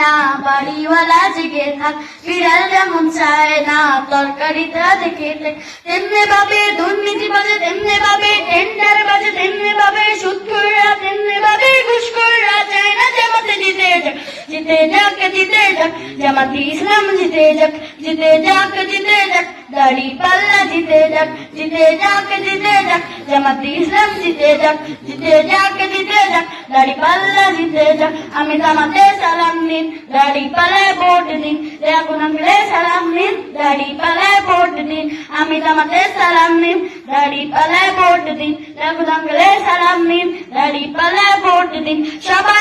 না, বাড়িওয়ালা জেগে থাক। বিড়াল যেমন চায় না, তরকারিটা দেখে থাক তেমনে ভাবে দুর্নীতি বাজে, তেমনে ভাবে টেন্ডার বাজে, তেমনে ভাবে সুদ খুররা তেমনি ভাবে ঘুষ খুররা চায় না জামাতে জিতে যাক। জিতে যাক জিতে যাক, জামাতি ইসলাম জিতে যাক জিতে যাক জিতে যাক। দাড়ি পাল্লা জিতে যাক জিতে যাক জিতে যাক জামাতি ইসলাম জিতে যাক জিতে যাক জিতে যাক দাড়ি পাল্লা জিতে যাক আমি জামাতে সালাম নিন দাড়ি পাল্লায় ভোট দিন এখন আঙ্গলে সালাম নিন দাড়ি পাল্লায় ভোট দিন আমি জামাতে সালাম নিন দাড়ি পাল্লায় ভোট দিন এখন আঙ্গলে সালাম নিন দাড়ি পাল্লায় ভোট দিন সবাই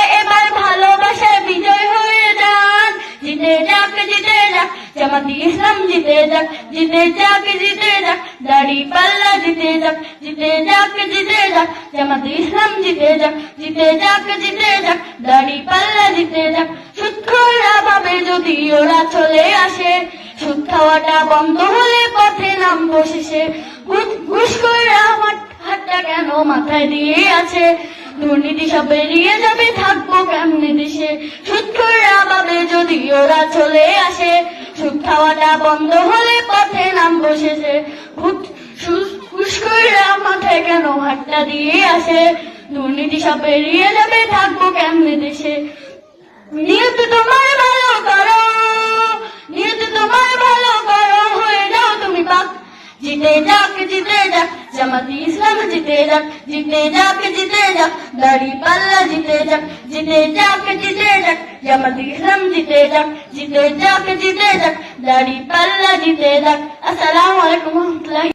জামাতি ইসলাম জিতে যাক জিতে যাক জিতে যাক দাড়ি পাল্লা জিতে যাক জিতে যাক জিতে যাক জামাতি ইসলাম জিতে যাক জিতে যাক জিতে যাক দাড়ি পাল্লা জিতে যাক সুৎখরা ভাবে যদি ওরা চলে আসে সুদ খাওয়াটা বন্ধ হলে পথে নাম বসেছে ঘুষ করে আমার হাতটা কেন মাথায় দিয়ে আছে দুর্নীতি সব বেরিয়ে যাবে থাকব কেমনে দেশে সুদ খোররা যদি ওরা চলে আসে সুদ খাওয়াটা বন্ধ হলে পথে নাম বসেছে খুশকুরা মাথায় কেন হাতটা দিয়ে আসে? দুর্নীতি সব বেরিয়ে যাবে, থাকব কেমনে দেশে? নিয়ত তোমার ভালো করো, নিয়ত তোমার ভালো করো, হয়ে যাও তুমি পাক। জিতে যাক জিতে যাক جمندي ڄڪ جي جتي لڙي جتي جي جن جهاڪ جي تي جڳ جم تيگ جي تي جڳ لڙي پل جي ا